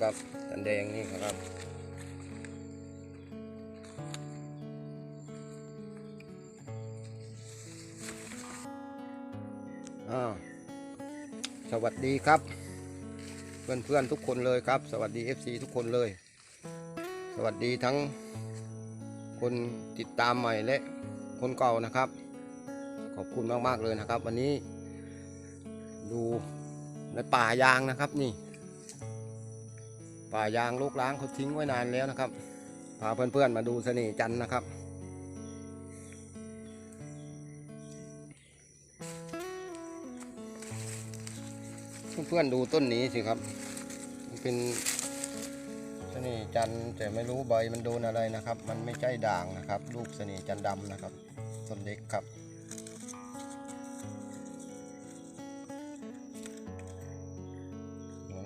นะครับจันแดงนี่ครับ สวัสดีครับเพื่อนเพื่อนๆทุกคนเลยครับ สวัสดี FC ทุกคนเลย สวัสดีทั้งคนติดตามใหม่และคนเก่านะครับ ขอบคุณมากๆเลยนะครับ วันนี้ ดูในป่ายางนะครับนี่ ป่ายางลูกล้างเขาทิ้งไว้นานแล้วนะครับพาเพื่อนๆมาดูเสน่ห์จันนะครับ เพื่อนๆดูต้นนี้สิครับมันเป็นเสน่ห์จันแต่ไม่รู้ใบมันโดนอะไรนะครับ มันไม่ใช่ด่างนะครับ ลูกเสน่ห์จันดำนะครับต้นเล็กครับ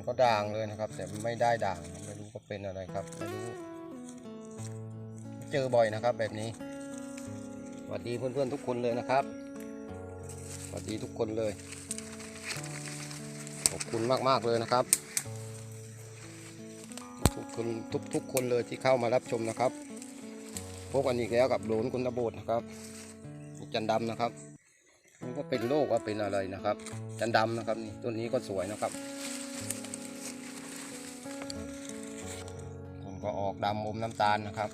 ก็ด่างเลยนะครับ แต่ไม่ได้ด่างไม่รู้ก็เป็นอะไรครับไม่รู้ เจอบ่อยนะครับแบบนี้สวัสดีเพื่อนๆทุกคนเลยนะครับสวัสดีทุกคนเลยขอบคุณมากๆเลยนะครับ ทุกคนทุกทุกคนเลยที่เข้ามารับชมนะครับพบกันอีกแล้วกับโหลนคุณตะโบดนะครับจันดำนะครับนี่ก็เป็นโรคว่าเป็นอะไรนะครับ จันดำนะครับนี่ต้นนี้ก็สวยนะครับ ก็ออกดำอมน้ำตาลนะครับ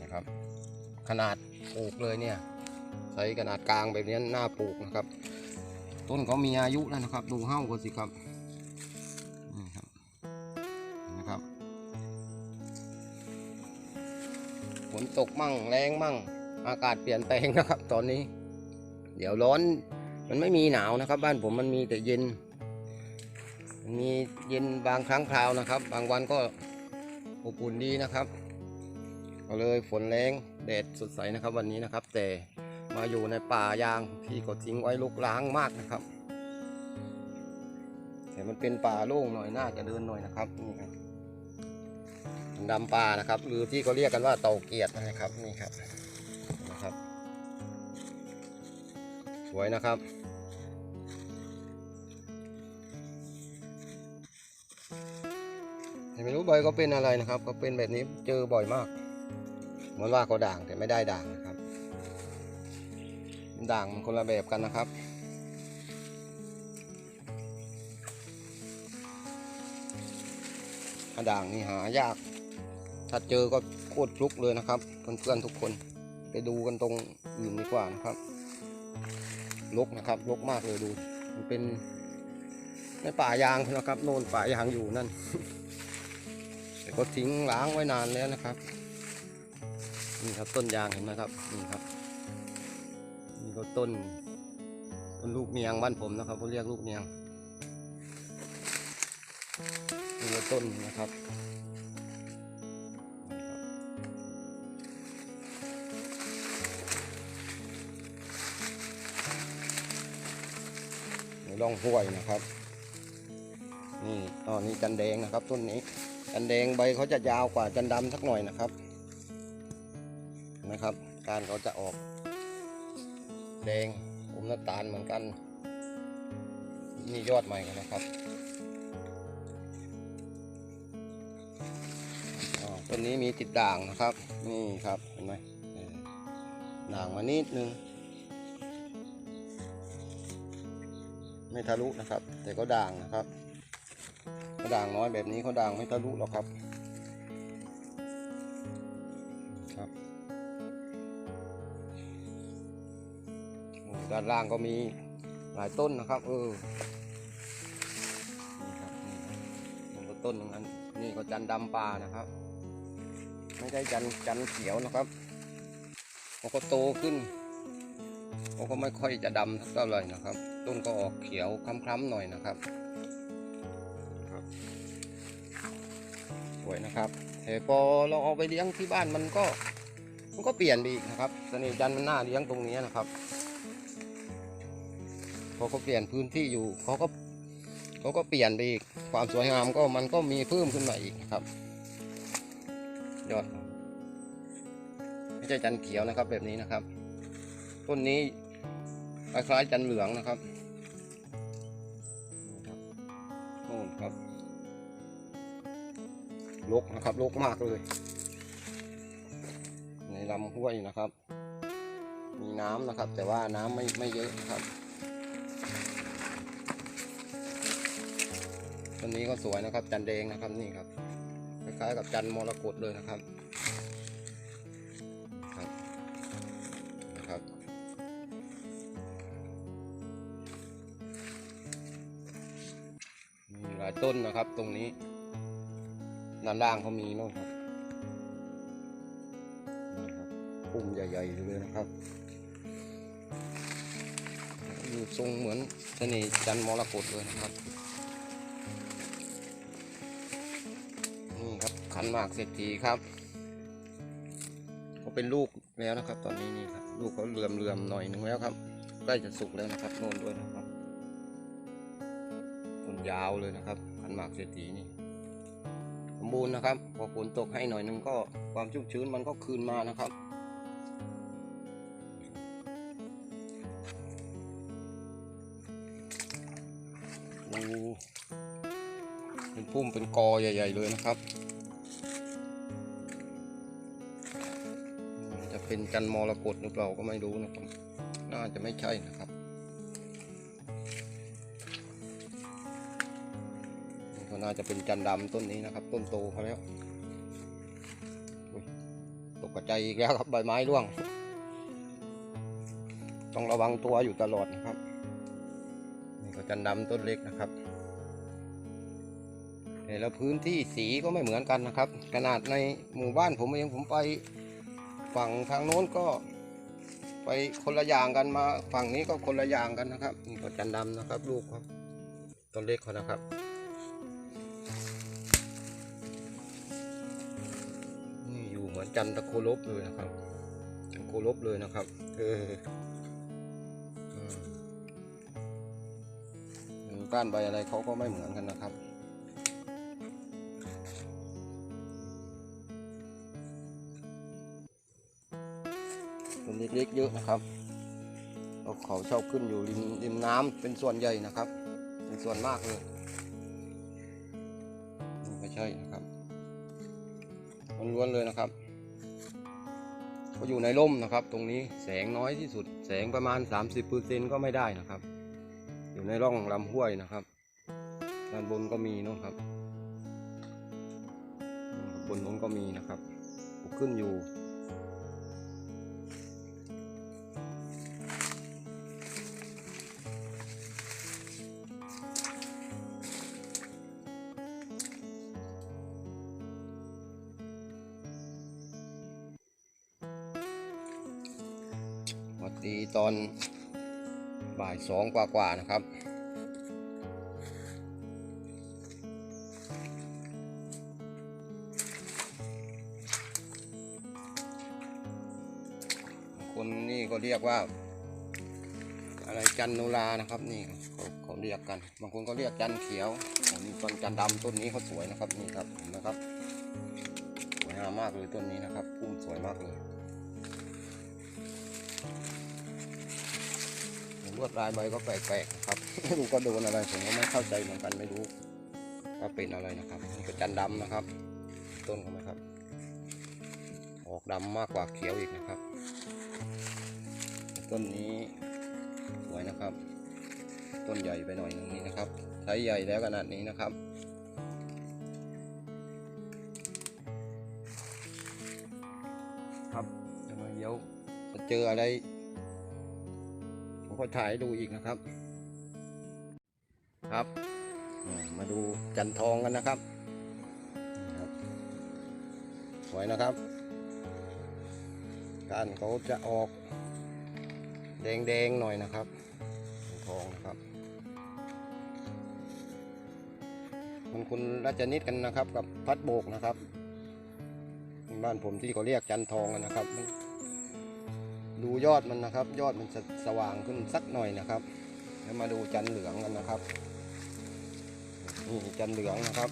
นะครับ ขนาดปลูกเลยเนี่ยใช้ขนาดกลางแบบนี้หน้าปลูกนะครับ ต้นเขามีอายุแล้วนะครับ ดูเห่ากันสิครับนี่ครับนะครับฝนตกมั่งแรงมั่ง อากาศเปลี่ยนแปลงนะครับ ตอนนี้ เดี๋ยวร้อนมันไม่มีหนาวนะครับ บ้านผมมันมีแต่เย็น มีเย็นบางครั้งคราวนะครับ บางวันก็อบอุ่นดีนะครับ ก็เลยฝนแรงแดดสดใสนะครับวันนี้นะครับ แต่มาอยู่ในป่ายางที่ก็ทิ้งไว้ลุกล้างมากนะครับ แต่มันเป็นป่าโล่งหน่อยน่าจะเดินหน่อยนะครับนี่ครับดำป่านะครับ หรือที่เขาเรียกกันว่าเต่าเกียรตินะครับนี่ครับนะครับ สวยนะครับ ไม่รู้ใบก็เป็นอะไรนะครับก็เป็นแบบนี้เจอบ่อยมากเหมือนว่าเขาด่างแต่ไม่ได้ด่างนะครับ ด่างมันคนละแบบกันนะครับ ด่างนี่หายาก ถ้าเจอก็โคตรฟลุกเลยนะครับเพื่อนๆทุกคนไปดูกันตรงอื่นดีกว่านะครับลกนะครับลกมากเลยดู มันเป็นในป่ายางนะครับโน่นป่ายางอยู่นั่น แต่ก็ทิ้งล้างไว้นานแล้วนะครับ นี่ครับต้นยางเห็นไหมครับ นี่ครับ นี่ก็ต้นต้นลูกเนียงบ้านผมนะครับเขาเรียกลูกเนียงนี่ก็ต้นนะครับในร่องห้วยนะครับ นี่ตอนนี้จันแดงนะครับต้นนี้ จันแดงใบเขาจะยาวกว่าจันดำสักหน่อยนะครับนะครับ การเขาจะออก แดงอมน้ำตาลเหมือนกันนี่ยอดใหม่กันนะครับต้นนี้มีติดด่างนะครับนี่ครับเห็นไหมด่างมานิดนึงไม่ทะลุนะครับ แต่ก็ด่างนะครับ ด่างน้อยแบบนี้เขาด่างไม่ทะลุหรอกครับครับด้านล่างก็มีหลายต้นนะครับ เออนี่ครับนี่ครับมันก็ต้นตรงนั้นนี่ก็จันดำปลานะครับ ไม่ใช่จันจันเขียวนะครับเขาก็โตขึ้นเขาก็ไม่ค่อยจะดำเท่าไหร่นะครับ ต้นก็ออกเขียวคล้ำๆหน่อยนะครับ วยนะครับแต่พอเราเอาไปเลี้ยงที่บ้านมันก็มันก็เปลี่ยนไปอีกนะครับเสน่ห์จันทร์มันน่าเลี้ยงตรงนี้นะครับพอเขาเปลี่ยนพื้นที่อยู่เขาก็เขาก็เปลี่ยนไปอีกความสวยงามก็มันก็มีเพิ่มขึ้นมาอีกนะครับยอดไม่ใช่จันเขียวนะครับ แบบนี้นะครับ ต้นนี้คล้ายๆจันเหลืองนะครับนี่ครับโน่นครับ ลกนะครับลกมากเลย ในลำห้วยนะครับ มีน้ำนะครับ แต่ว่าน้ำไม่ไม่เยอะนะครับต้นนี้ก็สวยนะครับ จันแดงนะครับนี่ครับคล้ายๆกับจันมรกตเลยนะครับครับนะครับมีหลายต้นนะครับตรงนี้ ด้านล่างเขามีโน่นครับนี่ครับปุ่มใหญ่ๆเลยนะครับมีทรงเหมือนเสน่ห์จันมรกตเลยนะครับนี่ครับขันหมากเศรษฐีครับเขาเป็นลูกแล้วนะครับ ตอนนี้นี่ครับลูกเขาเหลื่อมเลื่อมๆหน่อยนึงแล้วครับใกล้จะสุกแล้วนะครับโน่นด้วยนะครับต้นยาวเลยนะครับขันหมากเศรษฐีนี่ บูรณ์นะครับพอฝนตกให้หน่อยนึงก็ความชุ่มชื้นมันก็คืนมานะครับดูเป็นพุ่มเป็นกอใหญ่ ๆ เลยนะครับ จะเป็นจันทร์มรกตหรือเปล่าก็ไม่รู้นะครับ น่าจะไม่ใช่นะครับ ก็น่าจะเป็นจันทร์ดำต้นนี้นะครับ ต้นโตเขาแล้วตกใจอีกแล้วครับใบไม้ร่วง ต้องระวังตัวอยู่ตลอดนะครับ นี่ก็จันทร์ดำต้นเล็กนะครับแต่ละพื้นที่สีก็ไม่เหมือนกันนะครับ ขนาดในหมู่บ้านผมเองผมไปฝั่งทางโน้นก็ไปคนละอย่างกันมาฝั่งนี้ก็คนละอย่างกันนะครับนี่ก็จันดำนะครับ ลูกครับต้นเล็กเขานะครับ จันทโคลบเลยนะครับจันโคลบเลยนะครับ เอออือืมก้านใบอะไรเขาก็ไม่เหมือนกันนะครับต้นเล็กๆเยอะนะครับแล้วเขาชอบขึ้นอยู่ริมริมน้ำเป็นส่วนใหญ่นะครับ เป็นส่วนมากเลยไม่ใช่นะครับล้วนๆเลยนะครับ เขาอยู่ในร่มนะครับ ตรงนี้แสงน้อยที่สุด แสงประมาณ 30%ก็ไม่ได้นะครับ อยู่ในร่องลำห้วยนะครับ ด้านบนก็มีนะครับ บนนู้นก็มีนะครับ ขึ้นอยู่ ตอนบ่ายสองกว่าๆนะครับ คนนี่ก็เรียกว่า อะไรจันโนรานะครับนี่เขาเขาเรียกกัน บางคนก็เรียกจันเขียวอันนี้ต้นจันดำต้นนี้เขาสวยนะครับนี่ครับเห็นไหมครับสวยงามมากเลยต้นนี้นะครับพุ่มสวยมากเลย วดลายใบก็แปลกๆนะครับ ไม่รู้ก็โดนอะไรผมก็ไม่เข้าใจเหมือนกันไม่รู้ว่าเป็นอะไรนะครับนี่ก็จันดำนะครับ ต้นเขาไหมครับ ออกดำมากกว่าเขียวอีกนะครับ ต้นนี้สวยนะครับ ต้นใหญ่ไปหน่อยนึงนี่นะครับใช้ใหญ่แล้วขนาดนี้นะครับครับจะมาเดี๋ยวจะเจออะไร ผมก็ถ่ายดูอีกนะครับ ครับ มาดูจันทองกันนะครับสวยนะครับ การเขาจะออกแดงๆหน่อยนะครับจันทองนะครับ มันคุณรัชนิดกันนะครับกับพัดโบกนะครับ บ้านผมที่เขาเรียกจันทองกันนะครับ ดูยอดมันนะครับ ยอดมันจะสว่างขึ้นสักหน่อยนะครับแล้วมาดูจันเหลืองกันนะครับนี่จันเหลืองนะครับ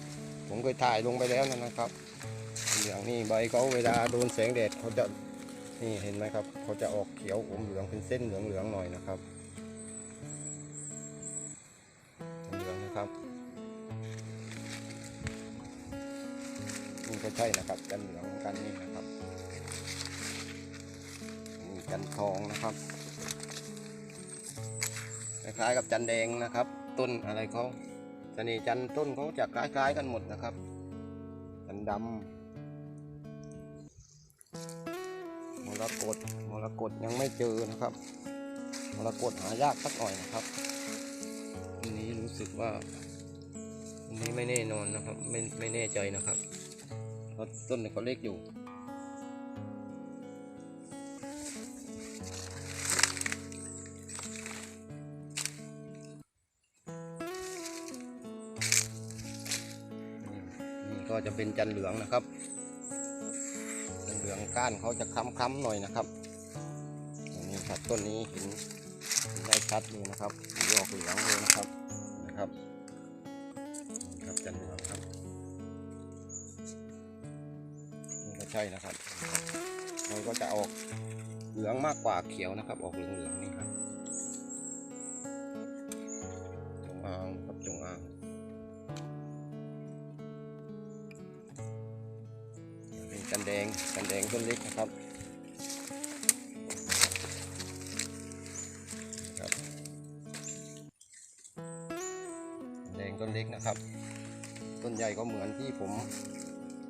ผมเคยถ่ายลงไปแล้วนะครับเหลืองนี่ใบเขาเวลาโดนแสงแดดเขาจะนี่เห็นไหมครับเขาจะออกเขียวอมเหลืองเป็นเส้นเหลืองเหลืองหน่อยนะครับเหลืองนะครับนี่ก็ใช่นะครับจันเหลืองกันนี่นะครับ จันทองนะครับคล้ายๆกับจันแดงนะครับ ต้นอะไรเขาชะนีจันต้นเขาจะคล้ายๆกันหมดนะครับ จันดำมรกตมรกตยังไม่เจอนะครับมรกตหายากสักหน่อยนะครับอันนี้รู้สึกว่าอันนี้ไม่แน่นอนนะครับ ไม่ไม่แน่ใจนะครับเพราะต้นเขาเล็กอยู่ จะเป็นจันเหลืองนะครับจันเหลืองก้านเขาจะค้ำๆหน่อยนะครับอันนี้ครับต้นนี้เห็นได้ชัดเลยนะครับสีออกเหลืองเลยนะครับนะครับครับจันเหลืองครับนี่ก็ใช่นะครับมันก็จะออกเหลืองมากกว่าเขียวนะครับ ออกเหลืองๆนี่ครับ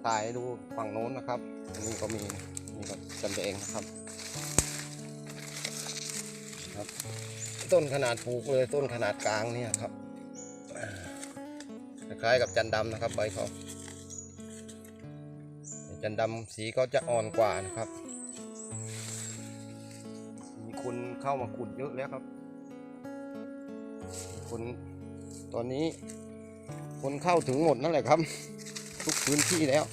ถ่ายดูฝั่งโน้นนะครับนนี้ก็มีนี่ก็กันแดงนะครับครับ ต้นขนาดปลูกเลยต้นขนาดกลางเนี่ยครับคล้ายกับจันดำนะครับใบเขาจันดำสีก็จะอ่อนกว่านะครับ มีคนเข้ามาขุดเยอะแล้วครับ คนตอนนี้คนเข้าถึงหมดนั่นแหละครับ ทุกพื้นที่แล้ว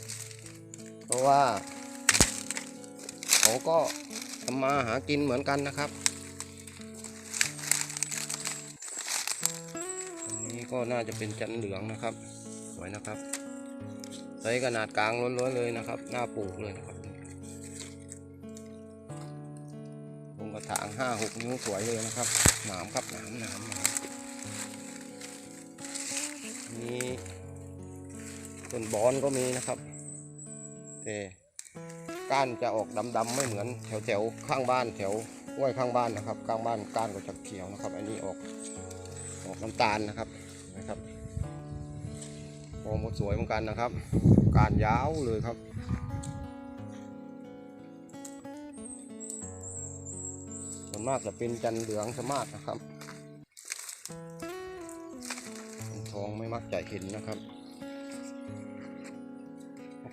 เพราะว่า เขาก็ทำมาหากินเหมือนกันนะครับอันนี้ก็น่าจะเป็นจันเหลืองนะครับสวยนะครับไซส์ขนาดกลางล้วนๆเลยนะครับ หน้าปลูกเลยนะครับลงกระถางห้าหกนิ้วสวยเลยนะครับหนามครับหนามหนามนามมี ต้นบอนก็มีนะครับแต่ก้านจะออกดำๆไม่เหมือนแถวแถวๆข้างบ้านแถวห้วยข้างบ้านนะครับ ข้างบ้านก้านก็จะเขียวนะครับ อันนี้ออกออกน้ำตาลนะครับนะครับฟอร์มก็สวยเหมือนกันนะครับ การยาวเลยครับส่วนมากจะเป็นจันเหลืองสมากนะครับทองไม่มักจะเห็นนะครับ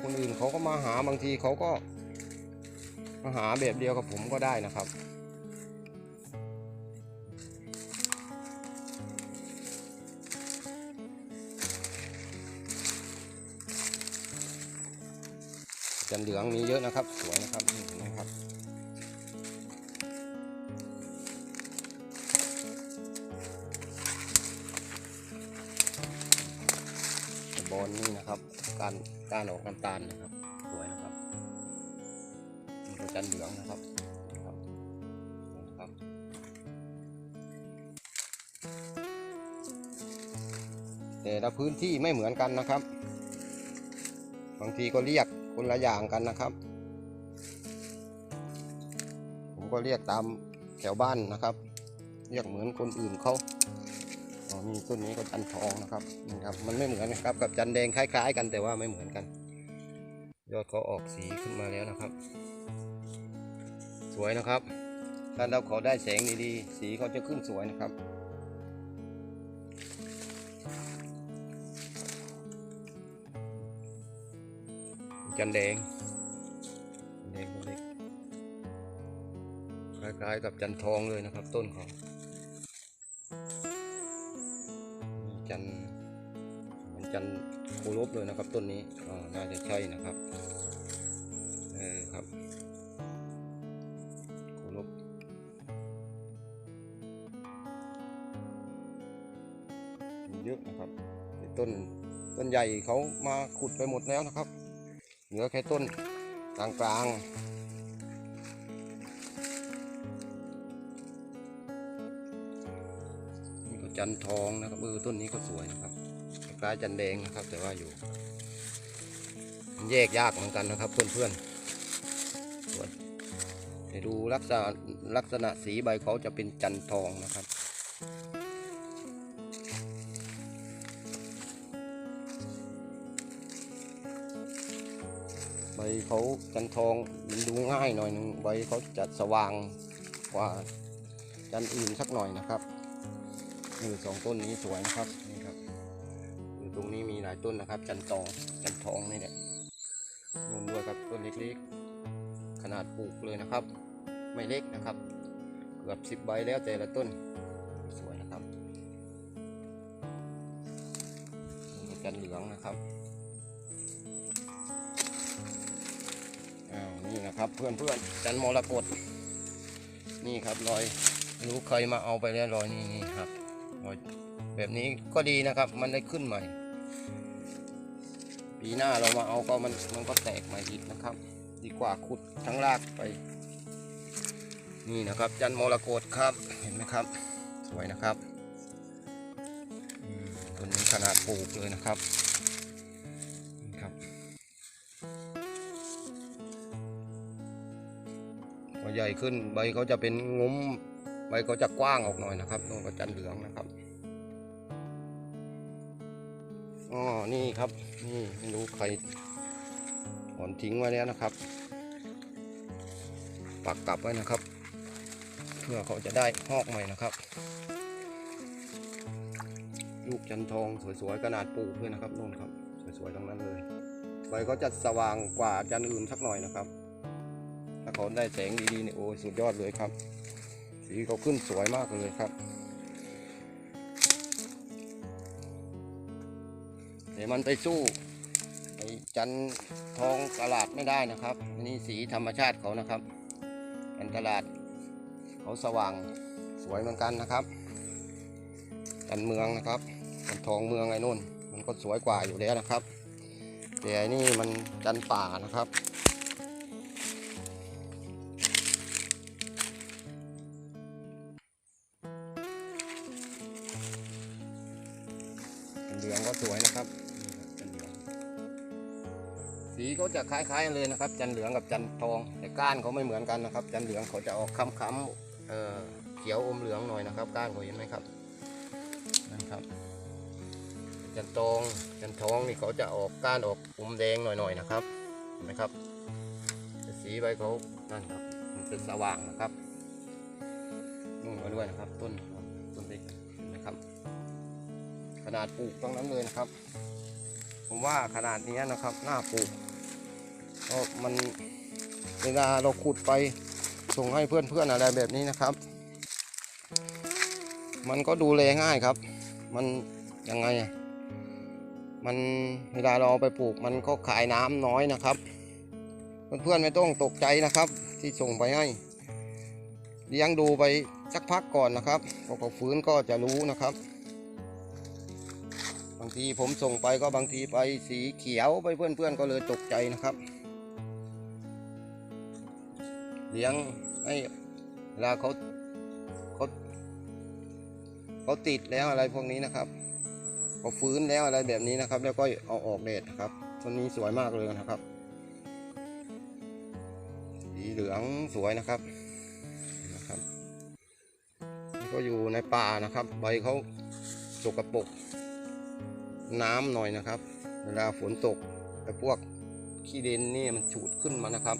คนอื่นเขาก็มาหาบางทีเขาก็มาหาแบบเดียวกับผมก็ได้นะครับจันเหลืองมีเยอะนะครับ สวยนะครับนี่เห็นไหมครับบ การการออกน้ำตาลนะครับ สวยนะครับนี่ก็จันเหลืองนะครับนะครับแต่ละพื้นที่ไม่เหมือนกันนะครับ บางทีก็เรียกคนละอย่างกันนะครับ ผมก็เรียกตามแถวบ้านนะครับ เรียกเหมือนคนอื่นเขา มีต้นนี้ก็จันทองนะครับนี่ครับ มันไม่เหมือนนะครับ กับจันแดงคล้าย ๆ กันแต่ว่าไม่เหมือนกัน ยอดเขาออกสีขึ้นมาแล้วนะครับ สวยนะครับถ้าเราเขาได้แสงดีๆสีเขาจะขึ้นสวยนะครับจันแดงแดงต้นเล็กคล้ายๆกับจันทองเลยนะครับ ต้นเขามี โคลบเลยนะครับ ต้นนี้อ๋อน่าจะใช่นะครับเออครับโคลบเยอะนะครับต้นต้นใหญ่เขามาขุดไปหมดแล้วนะครับ เหลือแค่ต้นกลางกลางนี่ก็จันทองนะครับเออต้นนี้ก็สวยนะครับาจันแดงนะครับ แต่ว่าอยู่แยกยากเหมือนกันนะครับ เพื่อนๆส่วนดูลักษณะลักษณะสีใบเขาจะเป็นจันทองนะครับใบเขาจันทองมันดูง่ายหน่อยหนึงใบเขาจะสว่างกว่าจันอื่นสักหน่อยนะครับนี่สองต้นนี้สวยนะครับ ตรงนี้มีหลายต้นนะครับ จันทองจันทองนี่เนี่ยนุ่นด้วยครับต้นเล็กๆ ขนาดปลูกเลยนะครับ ไม่เล็กนะครับ เกือบสิบใบแล้วแต่ละต้นสวยนะครับจันเหลืองนะครับอ้าวนี่นะครับเพื่อนเพื่อนๆจันมรกตนี่ครับรอยรู้ใครมาเอาไปแล้วรอยนี่นี่ครับรอยแบบนี้ก็ดีนะครับ มันได้ขึ้นใหม่ ปีหน้าเรามาเอาก็มันมันก็แตกใหม่อีกนะครับ ดีกว่าขุดทั้งรากไป นี่นะครับ จันมรกตครับเห็นไหมครับ สวยนะครับต้นนี้ขนาดปลูกเลยนะครับนี่ครับพอใหญ่ขึ้นใบเขาจะเป็นงุ้มใบเขาจะกว้างออกหน่อยนะครับตรงกระจันเหลืองนะครับ อ๋อนี่ครับ นี่ไม่รู้ใครถอนทิ้งไว้แล้วนะครับ ปักกลับไว้นะครับ เพื่อเขาจะได้หอกใหม่นะครับ ลูกจันทองสวยๆขนาดปลูกด้วยนะครับนู่นครับ สวยๆทั้งนั้นเลยใบเขาจะสว่างกว่าจันอื่นสักหน่อยนะครับ ถ้าเขาได้แสงดีๆเนี่ยโอ้ยสุดยอดเลยครับ สีเขาขึ้นสวยมากเลยครับ เดี๋ยวมันไปสู้ไอ้จันทองตลาดไม่ได้นะครับนนี้สีธรรมชาติเขานะครับจันตลาดเขาสว่างสวยเหมือนกันนะครับจันเมืองนะครับจันทองเมืองไอ้นู่น มันก็สวยกว่าอยู่แล้วนะครับแต่อันนี่มันจันป่านะครับเหลืองก็สวยนะครับ สีเขาจะคล้ายๆเลยนะครับ จันเหลืองกับจันทอง แต่ก้านเขาไม่เหมือนกันนะครับ จันเหลืองเขาจะออกค้ำๆเอ่อเขียวอมเหลืองหน่อยนะครับ ก้านเขาเห็นไหมครับนั่นครับ จันทองจันทองนี่เขาจะออกก้านออกอมแดงหน่อยๆนะครับเห็นไหมครับสีใบเขานั่นครับมันจะสว่างนะครับนุ่มมาด้วยนะครับ ต้นต้นเล็กนไหมครับ ขนาดปลูกตรงนั้นเลยนะครับผมว่าขนาดนี้นะครับน่าปลูก เพราะมันเวลาเราขุดไปส่งให้เพื่อนๆอะไรแบบนี้นะครับ มันก็ดูแลง่ายครับ มันยังไงอะมันเวลาเราเอาไปปลูกมันก็ขายน้ำน้อยนะครับ เพื่อนๆไม่ต้องตกใจนะครับ ที่ส่งไปให้เลี้ยงดูไปสักพักก่อนนะครับพอเขาฟื้นก็จะรู้นะครับ บางทีผมส่งไปก็บางทีไปสีเขียวไปเพื่อนๆก็เลยตกใจนะครับ เลี้ยงให้เวลาเขาเขาเขาติดแล้วอะไรพวกนี้นะครับเขาฟื้นแล้วอะไรแบบนี้นะครับ แล้วก็เอาออกเดดนะครับต้นนี้สวยมากเลยนะครับสีเหลืองสวยนะครับนะครับ ก็อยู่ในป่านะครับ ใบเขาสกปรกน้ำหน่อยนะครับ เวลาฝนตกไอ้พวกขี้ดินนี่มันฉูดขึ้นมานะครับ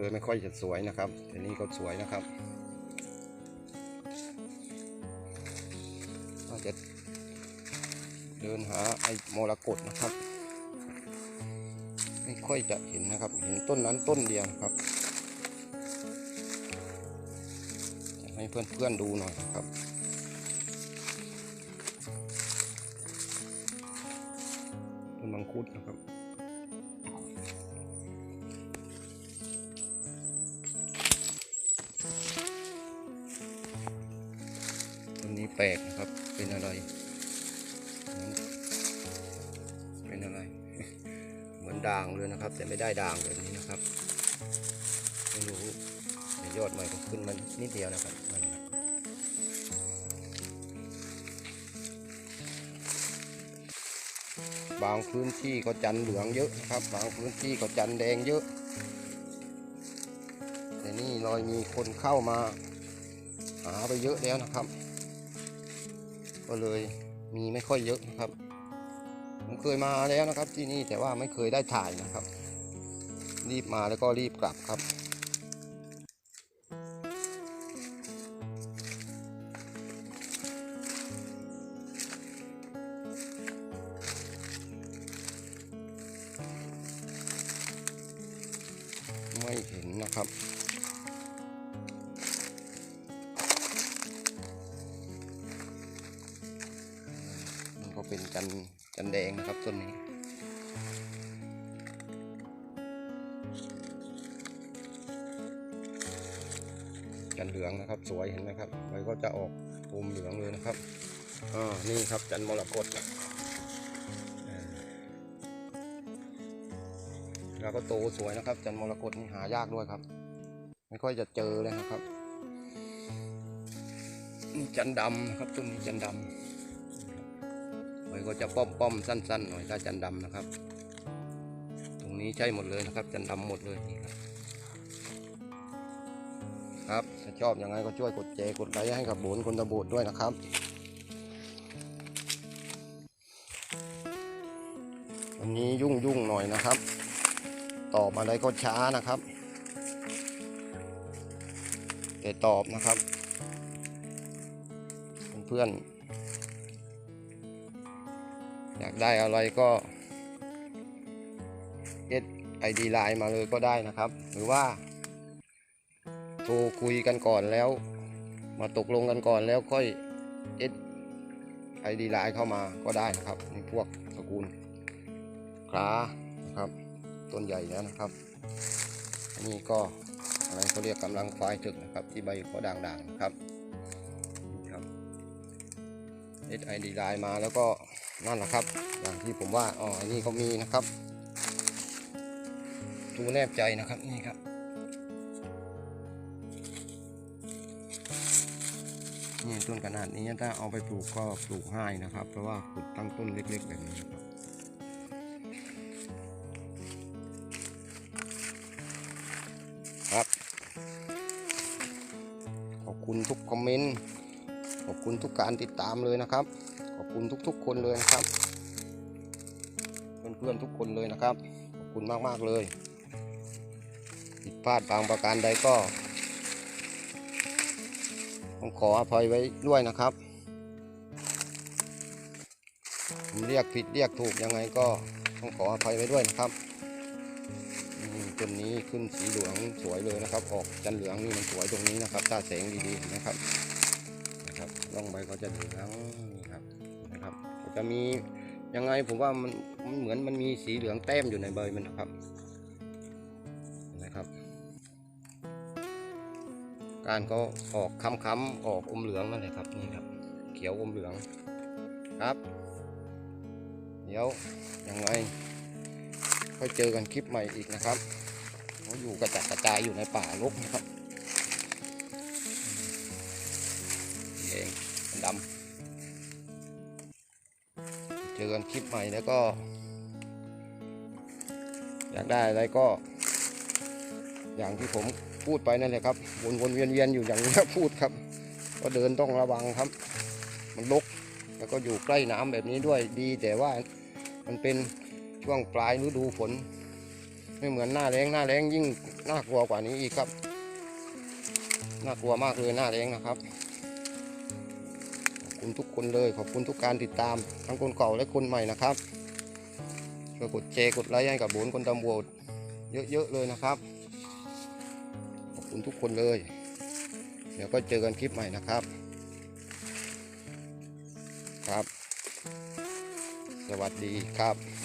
เลยไม่ค่อยจะสวยนะครับแต่นี่ก็สวยนะครับก็จะเดินหาไอ้มรกตนะครับ ไม่ค่อยจะเห็นนะครับ เห็นต้นนั้นต้นเดียวครับให้เพื่อนๆดูหน่อยครับต้นมังคุดนะครับ ปลกนะครับ เป็นอะไร เป็นอะไร เหมือนด่างเลยนะครับ แต่ไม่ได้ด่างแบบนี้นะครับ ไม่รู้ยอดใหม่ก็ขึ้นมานิดเดียวนะครับนั่นบางพื้นที่ก็จันเหลืองเยอะนะครับ บางพื้นที่ก็จันแดงเยอะ แต่นี่รอยมีคนเข้ามา หาไปเยอะแล้วนะครับ ก็เลยมีไม่ค่อยเยอะนะครับ ผมเคยมาแล้วนะครับที่นี่แต่ว่าไม่เคยได้ถ่ายนะครับ รีบมาแล้วก็รีบกลับครับ สวยนะครับ จันมรกตนี่หายากด้วยครับ ไม่ค่อยจะเจอเลยนะครับนี่จันดำนะครับต้นนี้จันดำใบก็จะป้อมป้อมๆสั้น ๆ หน่อยถ้าจันดำนะครับ ตรงนี้ใช่หมดเลยนะครับ จันดำหมดเลยนี่ครับครับถ้าชอบยังไงก็ช่วยกดแชร์กดไลค์ให้กับโบนคนตะโบดด้วยนะครับวันนี้ยุ่งยุ่งๆหน่อยนะครับ ตอบอะไรก็ช้านะครับ แต่ตอบนะครับ เพื่อนอยากได้อะไรก็เอสไอดีไลน์มาเลยก็ได้นะครับ หรือว่า โทรคุยกันก่อนแล้ว มาตกลงกันก่อนแล้วค่อยเอสไอดีไลน์เข้ามาก็ได้นะครับนี่พวกตระกูลคล้านะครับ ต้นใหญ่แล้วนะครับอันนี้ก็อะไรเขาเรียกกำลังควายถึกนะครับ ที่ใบเขาด่างๆนะครับครับเอสไอดีไลน์มาแล้วก็นั่นแหละครับ อย่างที่ผมว่าอ๋ออันนี้เขามีนะครับดูแนบใจนะครับนี่ครับ นี่ต้นขนาดนี้ถ้าเอาไปปลูกก็ปลูกง่ายนะครับ เพราะว่าขุดตั้งต้นเล็กๆแบบนี้นะครับ คอมเมนต์ ขอบคุณทุกการติดตามเลยนะครับ ขอบคุณทุกๆคนเลยนะครับ เพื่อนๆทุกคนเลยนะครับ ขอบคุณมากๆเลยผิดพลาดบางประการใดก็ผมขออภัยไว้ด้วยนะครับ ผมเรียกผิดเรียกถูกยังไงก็ต้องขออภัยไว้ด้วยนะครับ ต้นนี้ขึ้นสีเหลืองสวยเลยนะครับ ออกจันเหลืองนี่มันสวยตรงนี้นะครับถ้าแสงดีๆนะครับนะครับร่องใบก็จะเหลืองนี่ครับนะครับจะมียังไงผมว่ามันมันเหมือนมันมีสีเหลืองแต้มอยู่ในใบมันนะครับนะครับ การก็ออกค้ำๆออกอมเหลืองนั่นแหละครับนี่ครับ เขียวอมเหลืองครับ เดี๋ยวยังไงค่อยเจอกันคลิปใหม่อีกนะครับ เขาอยู่กระจัดกระจายอยู่ในป่ารกนะครับเองดำเจอกันคลิปใหม่แล้วก็ อยากได้อะไรก็ อย่างที่ผมพูดไปนั่นแหละครับวนวนๆเวียนเวียนๆอยู่อย่างนี้ครับพูดครับ ก็เดินต้องระวังครับ มันลกแล้วก็อยู่ใกล้น้ำแบบนี้ด้วยดีแต่ว่ามันเป็นช่วงปลายฤดูฝน ไม่เหมือนหน้าแรงหน้าแรงยิ่งน่ากลัวกว่านี้อีกครับ น่ากลัวมากเลยหน้าแรงนะครับขอบคุณทุกคนเลยขอบคุณทุกการติดตาม ทั้งคนเก่าและคนใหม่นะครับช่วยกดแชร์กดไลค์ให้กับโบนคนตำบวดเยอะๆเลยนะครับ ขอบคุณทุกคนเลย เดี๋ยวก็เจอกันคลิปใหม่นะครับ ครับ สวัสดีครับ